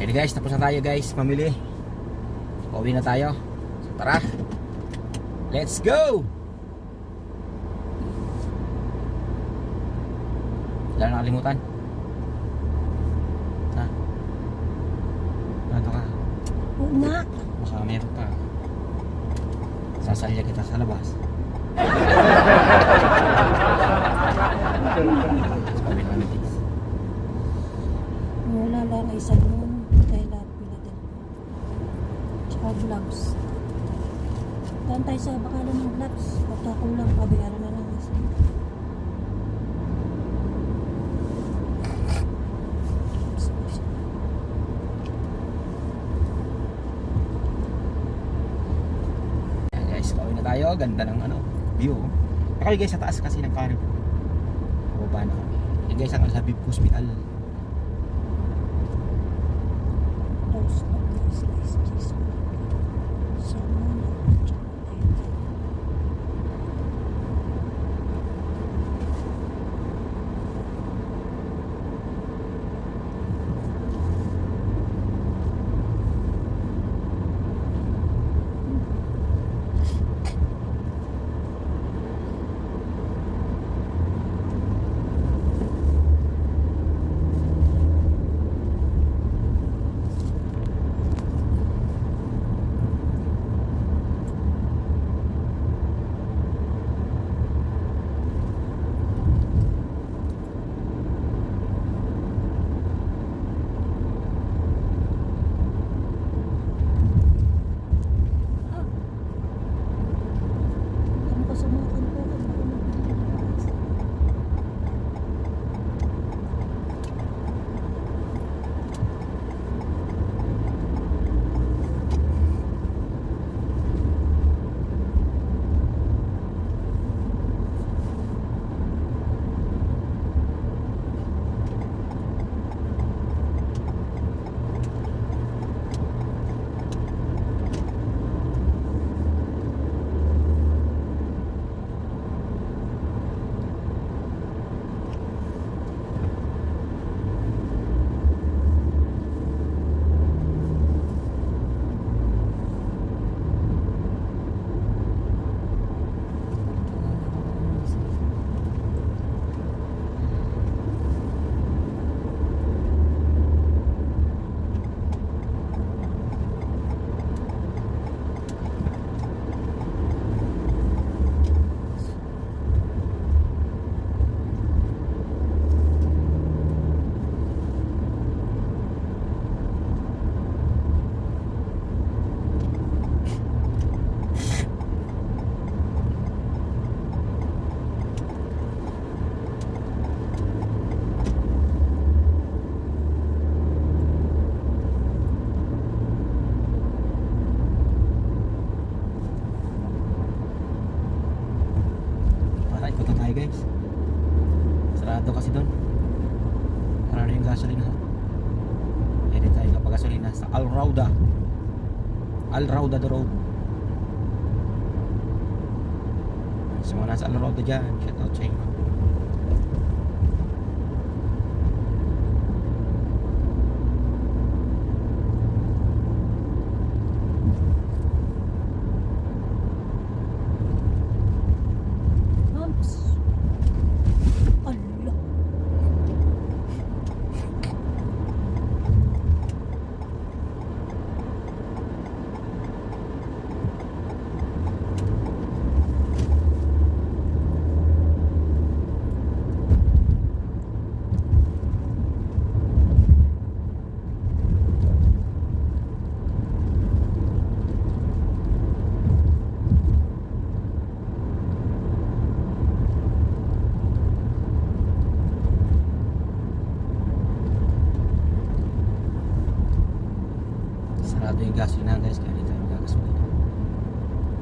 Yun guys, tapos na tayo guys, mamili. Pauwi na tayo. So tara. Let's go! Wala na nakalimutan. Ha? Ano ka? Oo nga. Baka meron pa. Sasalya kita sa labas. Wala lang isa doon. Dahil lahat pinadal. Tsaka gloves. Doon tayo sa bakalan ng gloves. Pagka kulang, pabayaran na lang. tayo. Ganda ng ano, view. Nakali guys sa taas kasi ng carry. Baba na kami. Yan guys ang Alhabib Hospital. Al Rauda the road. Sa mga nasa Al Rauda dyan, shout out sa inyo. Mams. Allah. Sarado yung gasolina guys, kaya hindi tayo magagasolina.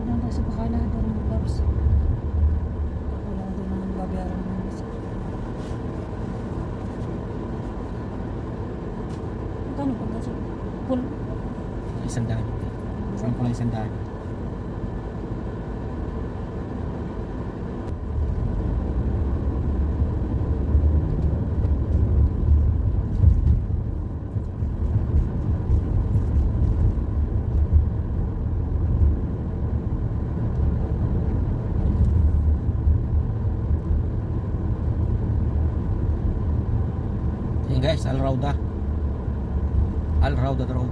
Ano tayo sa bakalan ng gloves. Wala doon naman babayaran ng isa. Magkano pa kasi? Full. Isang daan. Saan ko lang isang daan. Rauda. Al Rauda Road.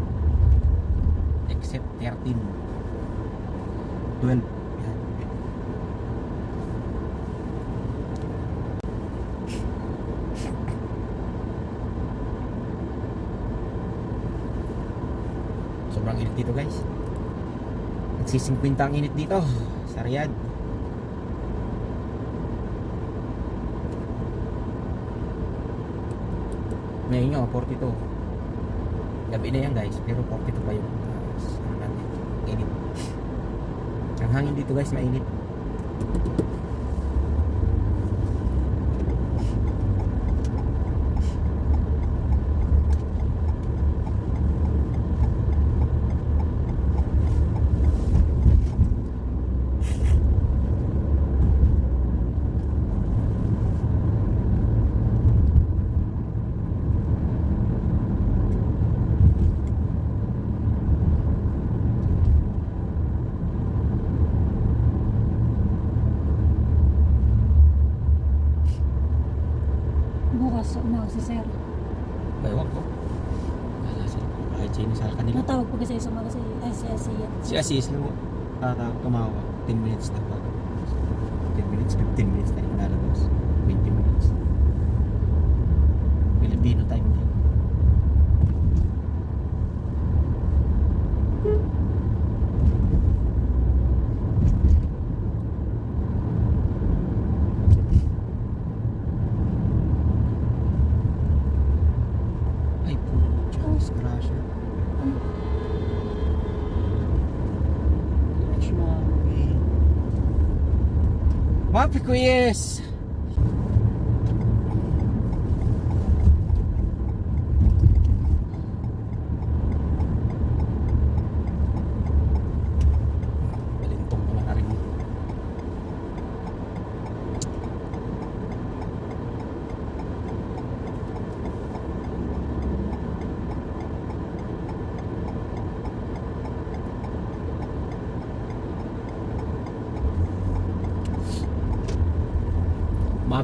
Exit 13. 12. Yan. Sobrang init dito guys. Nagsisingkwinta ang init dito sa Riyadh. Ngayon nga, 42. Gabi na yan guys, pero 42 pa yun. Tapos, ano natin. Ang hangin dito guys, mainit. Bukas, umaga si Sir. Ewan ko. Wala sila. Kahit sino sa kanila. Natawag po kasi sa umaga si ay, si Asis lang tatawag tumawa 10 minutes na pa 10 minutes 15 minutes na yung lalabas 20 minutes Filipino time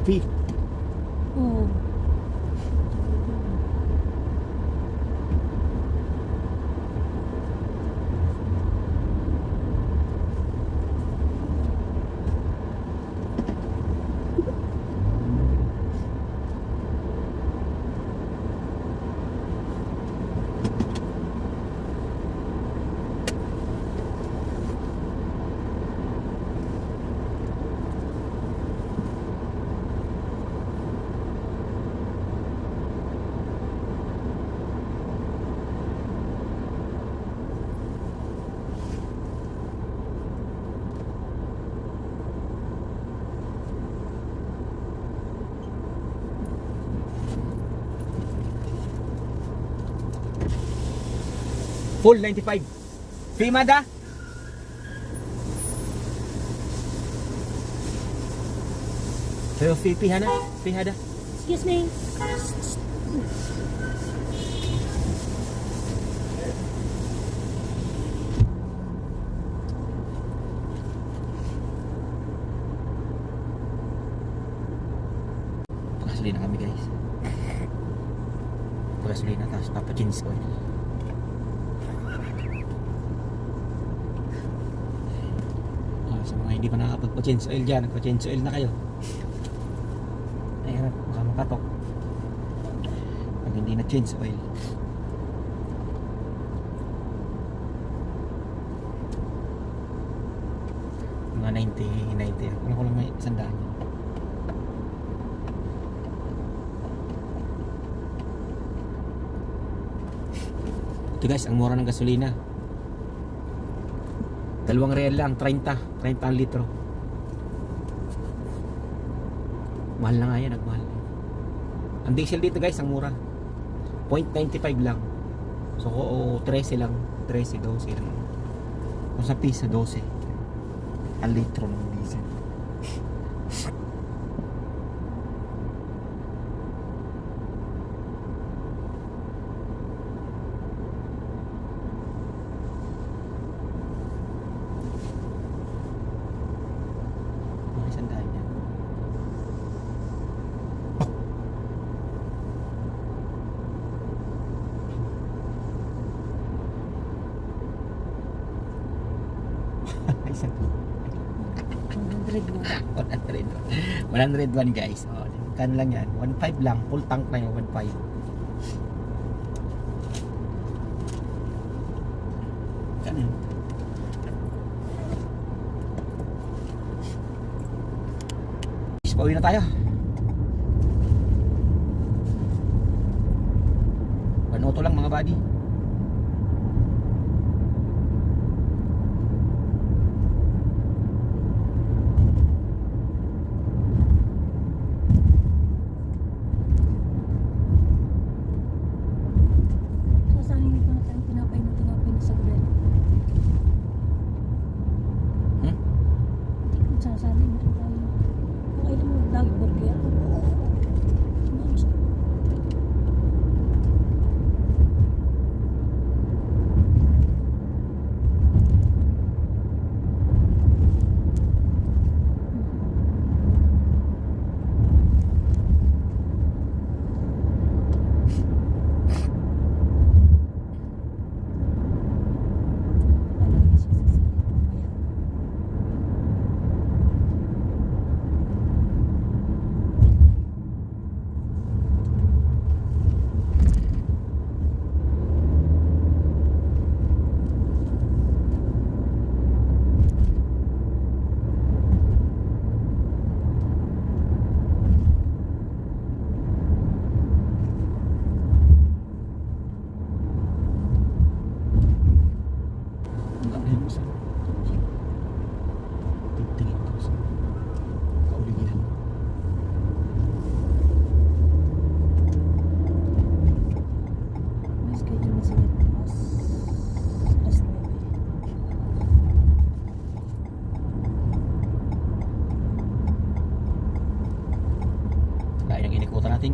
feet. Full 95. Fimada? Pero pihana, pihada. Excuse me. Pagasolina kami guys. Pagasolina tapos papachins oil. Ah, sa mga hindi nakakapagpa-change oil dyan, nagpa-change oil na kayo. Ayan, baka makatok. Pag hindi na change oil. Mga 90, 90. Ano ko lang may sandaan yun. Ito guys, ang mura ng gasolina. Dalawang real lang, 30. 30 ang litro. Mahal na nga yan, nagmahal. Ang diesel dito guys, ang mura. 0.95 lang. So, oo, 13 lang. 13, 12 lang. Kung sa pisa, 12. Ang litro ng diesel. Mga sandaan yan. 101. 100. 101 guys. Oh, kan lang yan. 1.5 lang. Full tank na yun. 1.5. Ganun. Pauwi na tayo.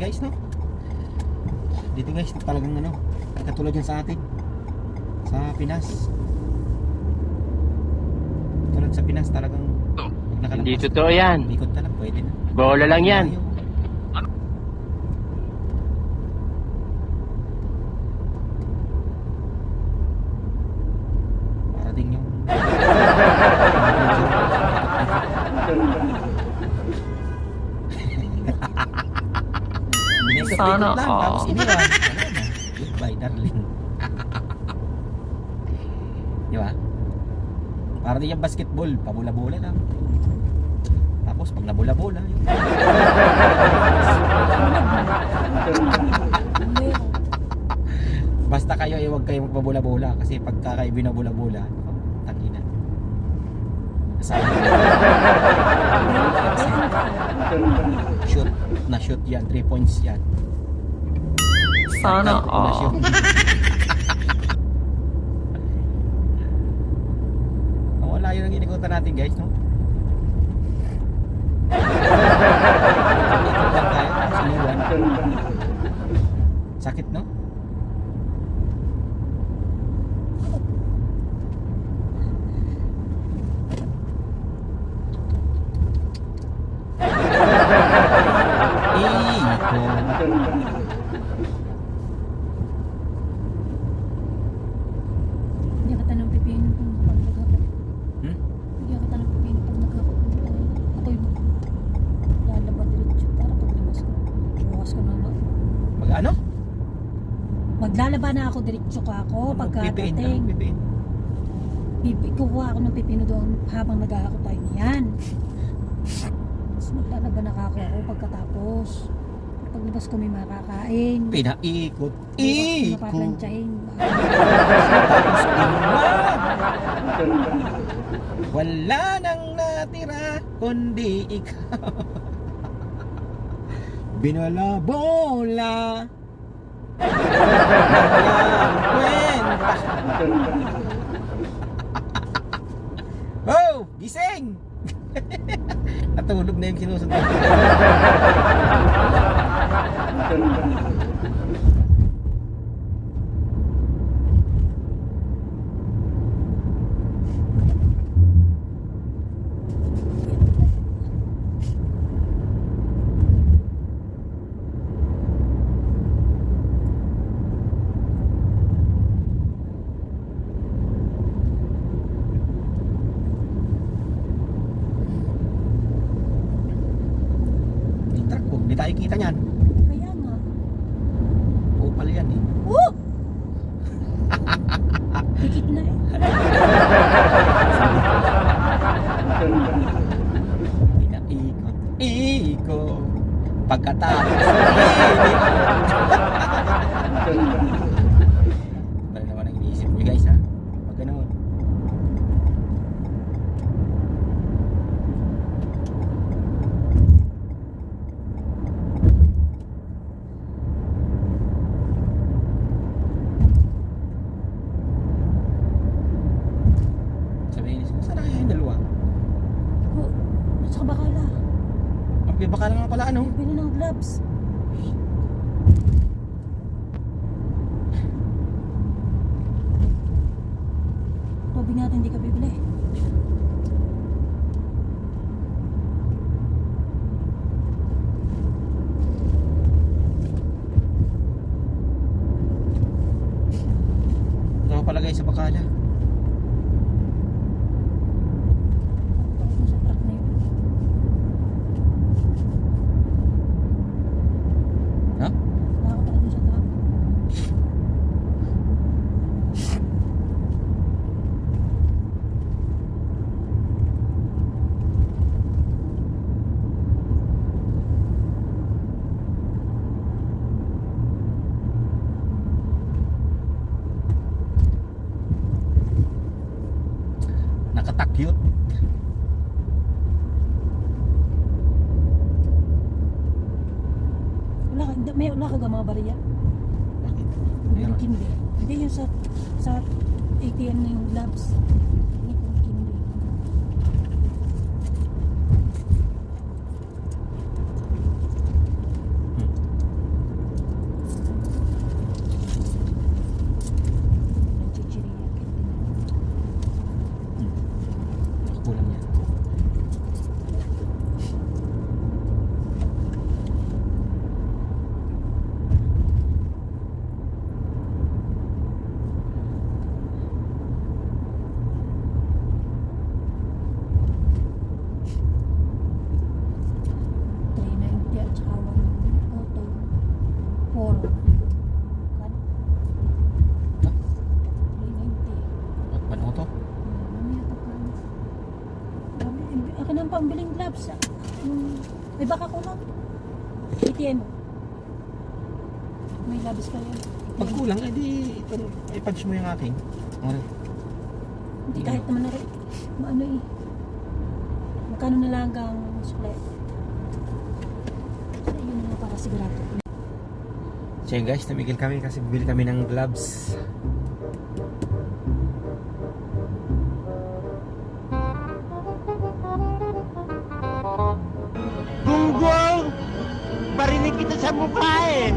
Guys, no? Dito guys, talagang ano, katulad yan sa atin. Sa Pinas. Tulad sa Pinas talagang Hindi totoo yan. Ikot na lang, pwede na. Bola lang yan. Tapos iniwan. Wala na. Goodbye, darling. Di ba? Para di yung basketball, pabula-bula lang. Tapos pag nabula-bula, yun. Basta kayo ay huwag kayo magpabula-bula kasi pagka kayo binabula-bula, tangina. Sabi shoot na shoot yan, 3 points yan. Sana all. Oh, wala yun ang inikutan natin guys, no? Sakit, no? Iko. Bigyan kita ng pipino kung pag naghapon. Hmm? Bigyan kita ng pipino pag naghapon. Ako'y lalaba diretso para paglimas ko. Bukas ko na lang. Mag ano? Maglalaba na ako diretso ka ako Pipiin ka pipiin. Pipi, kukuha ako ng pipino doon habang nag-aako tayo niyan. Tapos maglalaba na ako ako pagkatapos. Paglabas ko may makakain. Pinaikot. Ikot. inuwag. Wala nang natira kundi ikaw. Binala-bola. Kwenta. Oh, gising! Natulog na yung sinusunod. Bariya. Bakit? Meron. kindi. Hindi yung sa sa ATM na yung gloves. Hindi ko kindi. Hmm. Nagchichiriya. Kulang yan. Three ninety at saka one auto. Four. Kan? Ha? Three ninety. At paano to? Mamaya pa pa. Sabi, eh, Akin ang pambiling gloves. ah. Yung, may baka ko lang. ATM. May gloves pa yan. Pag kulang, edi ito, i-punch mo yung aking. Ano? Hindi kahit naman na rin. Maano eh. Magkano na lang hanggang split. So, yun na para sigurado. So guys, tumigil kami kasi bibili kami ng gloves. Kita sa mukha eh!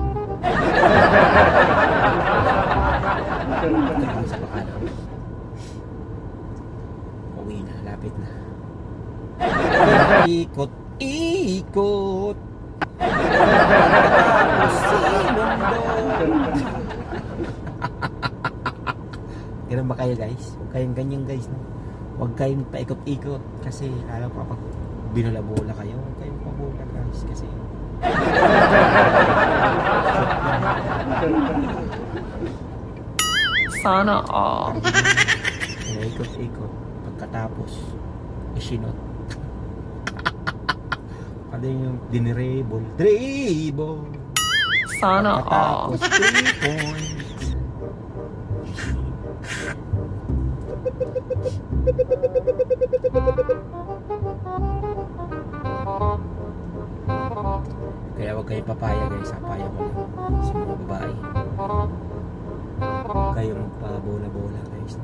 Sa bakala. Uwi na, lapit na. Ikot, ikot. Ganun ba kayo guys? Huwag kayong ganyan guys. No? Huwag kayong paikot-ikot. Kasi alam ko pag binulabola kayo, huwag kayong pabola guys. Kasi Sana all. Ikot-ikot. Pagkatapos, isinot. ano yung dinirable? Dribble! Sana all. Pagkatapos, three points. Kaya huwag kayong papaya guys, papaya ko lang sa mga babae. Huwag kayong magpabola-bola guys.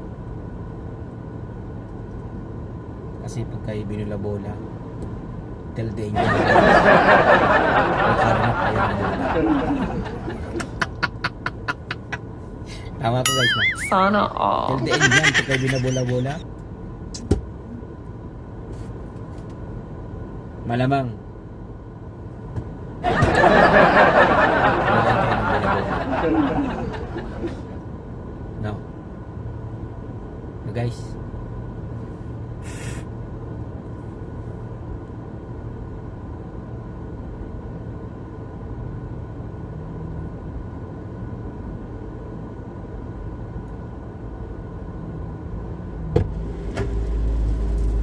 Kasi pag kayo binula-bola, tell the inyo. Magkaroon kayo ng bola. Tama ko guys na. Sana Tell all. the end yan pag kayo binabola-bola. Malamang no. No, guys.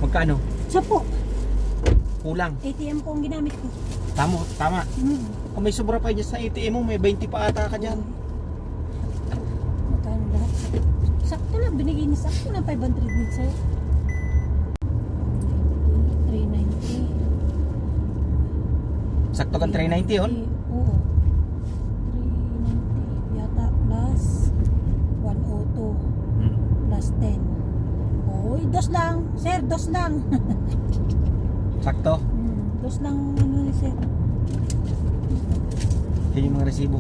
Magkano? Siya po. Kulang. ATM po ang ginamit ko. Tama, tama. Hmm. Kung may sobra pa dyan sa ATM mo, may 20 pa ata ka dyan. Magkano lahat? Sakto lang, binigay ni sakto na 500 din sa'yo. 390. Sakto kang 390 yun. Oo. 390 yata plus 102 Hmm. plus 10. Oy, dos lang. Sir, dos lang. Sakto. Dos lang ano ni sir. Yan yung mga resibo.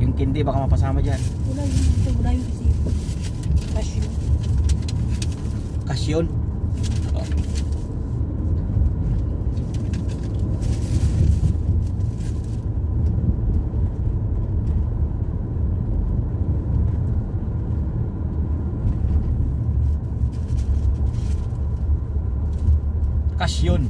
Yung kindi baka mapasama dyan. Wala yung, wala yung resibo. Cash yun. Kasyon. Kasyon.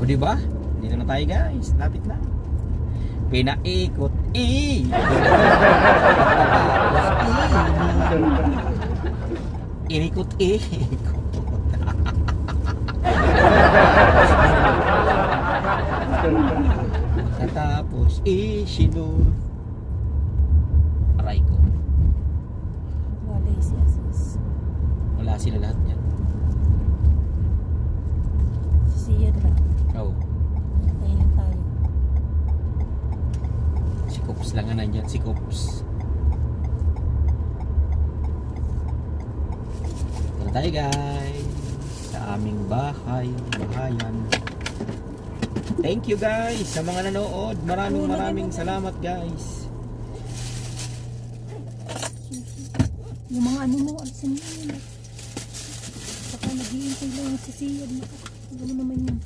O ba? Dito na tayo guys. Lapit na. Pinaikot i. Inikot ikot. Katapos isinur. Aray ko. Wala si Asis. Wala sila lahat yan. Si Siya lang. Hintayin lang tayo. si Kops lang nga nandyan. Si Kops. Ito na tayo guys. Sa aming bahay. Bahayan. Thank you guys sa mga nanood. Maraming maraming salamat guys. Yung mga ano mo, alisin mo yun. Saka nag-iintay lang si Siya. Ano naman yun.